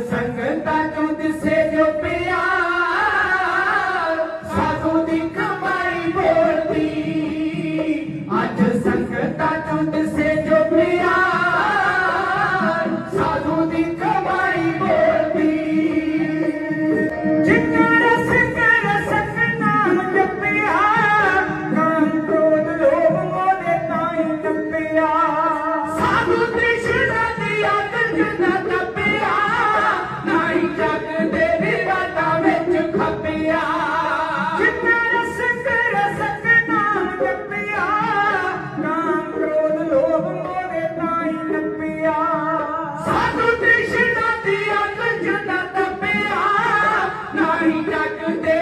ਸੰਗਤਾਂ ਨੂੰ ਦਿਸੇ ਜੋ ਪਿਆਰ ਸਾਧੂ ਦੀ ਕਮਾਈ ਬੋਲਦੀ। ਅੱਜ ਸੰਗਤਾਂ ਨੂੰ ਦਿਸੇ ਜੋ ਪਿਆਰ ਸਾਧੂ ਦੀ ਕਮਾਈ ਬੋਲਦੀ। ਜਿੰਨਾ ਰਸ ਕਰ ਸਕਨਾ ਜਪਿਆ ਕਾਮ ਕ੍ਰੋਧ ਲੋਭ ਮੋਦੇ ਤਾਈ ਜਪਿਆ। ਸਾਧੂ ਤ੍ਰਿਸ਼ਨਾ ਦੀ ਆਤਮ ਜਨਾ ਤਪਿਆ Good day.